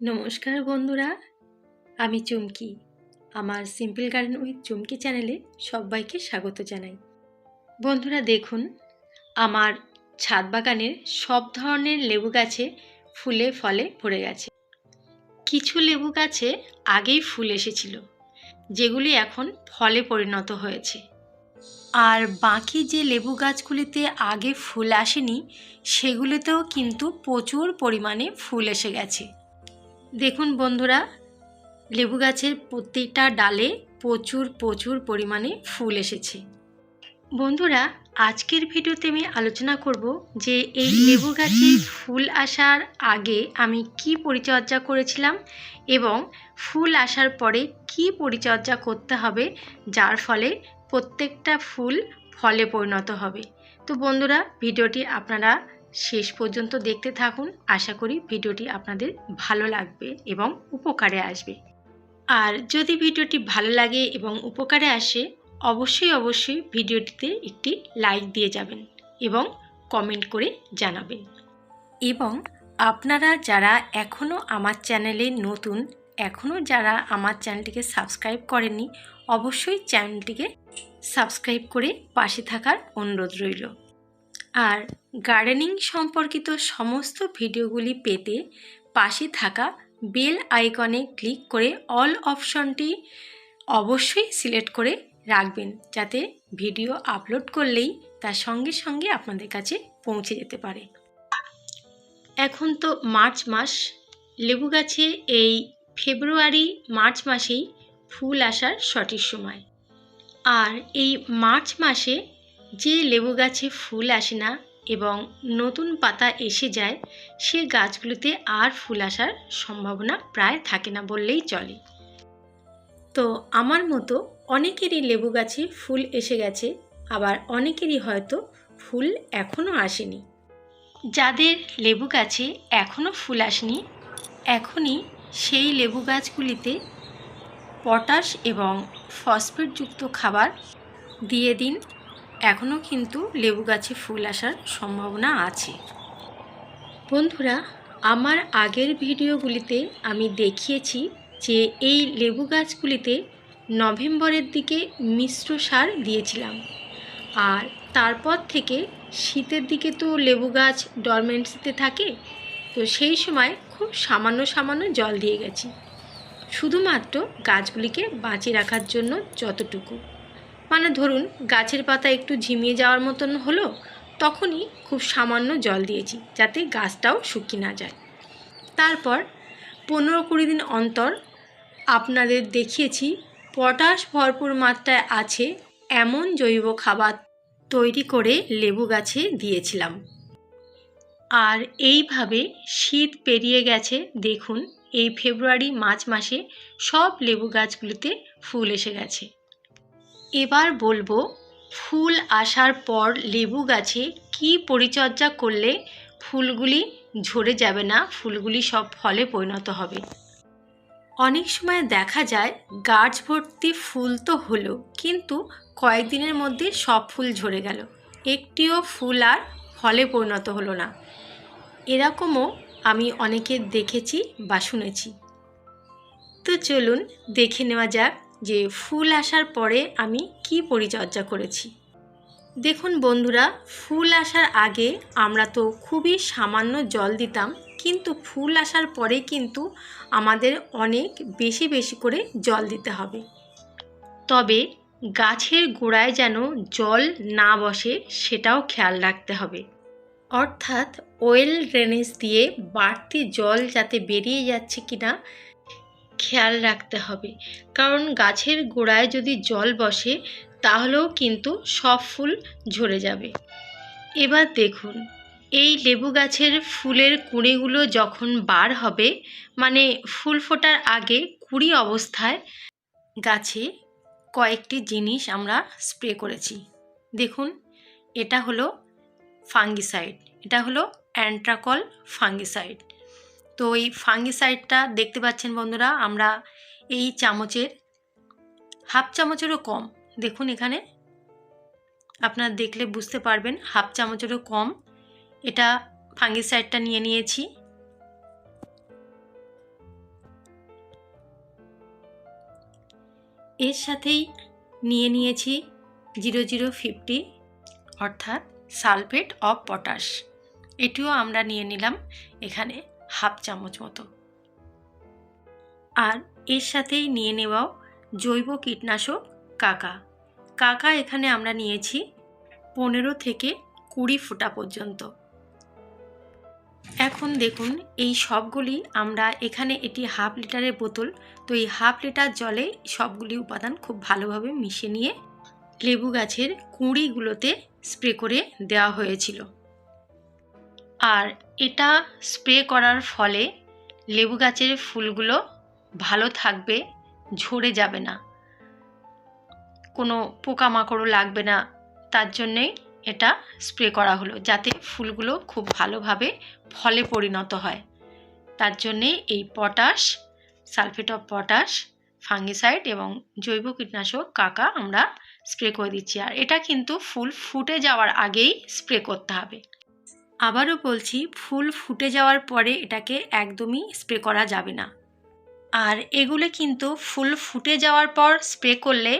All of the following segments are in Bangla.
নমস্কার বন্ধুরা, আমি চুমকি। আমার সিম্পল গার্ডেন উইথ চুমকি চ্যানেলে সবাইকে স্বাগত জানাই। বন্ধুরা দেখুন, আমার ছাদ বাগানের সব ধরনের লেবু গাছে ফুলে ফলে ভরে গেছে। কিছু লেবু গাছে আগেই ফুল এসেছিল, যেগুলি এখন ফলে পরিণত হয়েছে। আর বাকি যে লেবু গাছগুলিতে আগে ফুল আসেনি, সেগুলিতেও কিন্তু প্রচুর পরিমাণে ফুল এসে গেছে। দেখুন বন্ধুরা, লেবু গাছের প্রত্যেকটা ডালে প্রচুর প্রচুর পরিমাণে ফুল এসেছে। বন্ধুরা, আজকের ভিডিওতে আমি আলোচনা করব যে এই লেবু গাছে ফুল আসার আগে আমি কি পরিচর্যা করেছিলাম এবং ফুল আসার পরে কি পরিচর্যা করতে হবে, যার ফলে প্রত্যেকটা ফুল ফলে পরিণত হবে। তো বন্ধুরা, ভিডিওটি আপনারা শেষ পর্যন্ত দেখতে থাকুন। আশা করি ভিডিওটি আপনাদের ভালো লাগবে এবং উপকারে আসবে। আর যদি ভিডিওটি ভালো লাগে এবং উপকারে আসে, অবশ্যই অবশ্যই ভিডিওটিতে একটি লাইক দিয়ে যাবেন এবং কমেন্ট করে জানাবেন। এবং আপনারা যারা এখনও আমার চ্যানেলে নতুন এখনও যারা আমার চ্যানেলটিকে সাবস্ক্রাইব করেননি, অবশ্যই চ্যানেলটিকে সাবস্ক্রাইব করে পাশে থাকার অনুরোধ রইল। আর গার্ডেনিং সম্পর্কিত সমস্ত ভিডিওগুলি পেতে পাশে থাকা বেল আইকনে ক্লিক করে অল অপশনটি অবশ্যই সিলেক্ট করে রাখবেন, যাতে ভিডিও আপলোড করলেই তার সঙ্গে সঙ্গে আপনাদের কাছে পৌঁছে যেতে পারে। এখন তো মার্চ মাস, লেবু গাছে এই ফেব্রুয়ারি মার্চ মাসেই ফুল আসার সঠিক সময়। আর এই মার্চ মাসে যে লেবু গাছে ফুল আসে না এবং নতুন পাতা এসে যায়, সে গাছগুলিতে আর ফুল আসার সম্ভাবনা প্রায় থাকে না বললেই চলে। তো আমার মতো অনেকেরই লেবু গাছে ফুল এসে গেছে, আবার অনেকেরই হয়তো ফুল এখনও আসেনি। যাদের লেবু গাছে এখনও ফুল আসেনি, এখনই সেই লেবু গাছগুলিতে পটাশ এবং ফসফেটযুক্ত খাবার দিয়ে দিন এখনও কিন্তু লেবু গাছে ফুল আসার সম্ভাবনা আছে। বন্ধুরা, আমার আগের ভিডিওগুলিতে আমি দেখিয়েছি যে এই লেবু গাছগুলিতে নভেম্বরের দিকে মিশ্র সার দিয়েছিলাম। আর তারপর থেকে শীতের দিকে তো লেবু গাছ ডরমেন্সিতে থাকে, তো সেই সময় খুব সামান্য সামান্য জল দিয়ে গেছি। শুধুমাত্র গাছগুলিকে বাঁচিয়ে রাখার জন্য যতটুকু। মানে ধরুন, গাছের পাতা একটু ঝিমিয়ে যাওয়ার মতন হলো, তখনই খুব সামান্য জল দিয়েছি যাতে গাছটাও শুকিয়ে না যায়। তারপর পনেরো কুড়ি দিন অন্তর আপনাদের দেখিয়েছি, পটাশ ভরপুর মাত্রায় আছে এমন জৈব খাবার তৈরি করে লেবু গাছে দিয়েছিলাম। আর এইভাবে শীত পেরিয়ে গেছে, দেখুন, এই ফেব্রুয়ারি মার্চ মাসে সব লেবু গাছগুলিতে ফুল এসে গেছে। এবার বলব, ফুল আসার পর লেবু গাছে কি পরিচর্যা করলে ফুলগুলি ঝরে যাবে না, ফুলগুলি সব ফলে পরিণত হবে? অনেক সময় দেখা যায়, গাছ ভর্তি ফুল তো হলো, কিন্তু কয়েকদিনের মধ্যে সব ফুল ঝরে গেল। একটিও ফুল আর ফলে পরিণত হলো না। এরকমও আমি অনেকের দেখেছি বা শুনেছি। তো চলুন দেখে নেওয়া যাক যে ফুল আসার পরে আমি কি পরিচর্যা করেছি। দেখুন বন্ধুরা, ফুল আসার আগে আমরা তো খুবই সামান্য জল দিতাম, কিন্তু ফুল আসার পরে কিন্তু আমাদের অনেক বেশি বেশি করে জল দিতে হবে। তবে গাছের গোড়ায় যেন জল না বসে সেটাও খেয়াল রাখতে হবে। অর্থাৎ ওয়েল ড্রেনেজ দিয়ে বাড়তি জল যাতে বেরিয়ে যাচ্ছে কিনা খেয়াল রাখতে হবে। কারণ গাছের গোড়ায় যদি জল বসে, তাহলেও কিন্তু সব ফুল ঝরে যাবে। এবার দেখুন, এই লেবু গাছের ফুলের কুঁড়িগুলো যখন বার হবে মানে ফুল ফোটার আগে কুড়ি অবস্থায় গাছে কয়েকটি জিনিস আমরা স্প্রে করেছি। দেখুন, এটা হলো ফাঙ্গিসাইড, এটা হলো অ্যান্ট্রাকল ফাঙ্গিসাইড। তো এই ফাঙ্গিসাইডটা দেখতে পাচ্ছেন বন্ধুরা, আমরা এই চামচের হাফ চামচেরও কম। দেখুন এখানে, আপনারা দেখলে বুঝতে পারবেন হাফ চামচেরও কম। এটা ফাঙ্গিসাইডটা নিয়ে নিয়েছি। এর সাথেই নিয়ে নিয়েছি জিরো জিরো ফিফটি, অর্থাৎ সালফেট অফ পটাশ। এটিও আমরা নিয়ে নিলাম এখানে। হাফ চামচ মতো। আর এর সাথেই নিয়ে নেওয়াও জৈব কীটনাশক কাকা। কাকা এখানে আমরা নিয়েছি পনেরো থেকে কুড়ি ফুটা পর্যন্ত। এখন দেখুন, এই সবগুলি আমরা এখানে এটি হাফ লিটারের বোতল, তো এই হাফ লিটার জলে সবগুলি উপাদান খুব ভালোভাবে মিশিয়ে নিয়ে লেবু গাছের কুঁড়িগুলোতে স্প্রে করে দেওয়া হয়েছিল। আর এটা স্প্রে করার ফলে লেবু গাছের ফুলগুলো ভালো থাকবে, ঝরে যাবে না। কোনো পোকামাকড়ও লাগবে না। তার জন্যেই এটা স্প্রে করা হলো যাতে ফুলগুলো খুব ভালোভাবে ফলে পরিণত হয়। তার জন্যে এই potash, sulphate of potash, fungicide এবং জৈব কীটনাশক কাকা আমরা স্প্রে করে দিচ্ছি। আর এটা কিন্তু ফুল ফুটে যাওয়ার আগেই স্প্রে করতে হবে। আবারও বলছি, ফুল ফুটে যাওয়ার পরে এটাকে একদমই স্প্রে করা যাবে না। আর এগুলো কিন্তু ফুল ফুটে যাওয়ার পর স্প্রে করলে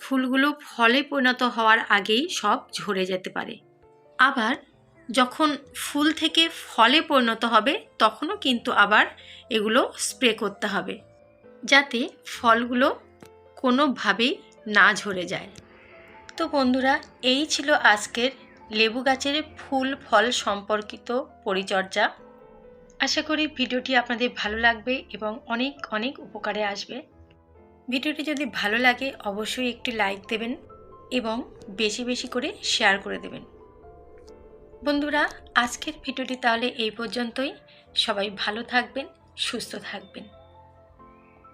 ফুলগুলো ফলে পরিণত হওয়ার আগেই সব ঝরে যেতে পারে। আবার যখন ফুল থেকে ফলে পরিণত হবে, তখনও কিন্তু আবার এগুলো স্প্রে করতে হবে, যাতে ফলগুলো কোনোভাবেই না ঝরে যায়। তো বন্ধুরা, এই ছিল আজকের লেবু গাছের ফুল, ফল সম্পর্কিত পরিচর্যা। আশা করি ভিডিওটি আপনাদের ভালো লাগবে এবং অনেক অনেক উপকারে আসবে। ভিডিওটি যদি ভালো লাগে, অবশ্যই একটি লাইক দেবেন এবং বেশি বেশি করে শেয়ার করে দেবেন। বন্ধুরা, আজকের ভিডিওটি তাহলে এই পর্যন্তই। সবাই ভালো থাকবেন, সুস্থ থাকবেন।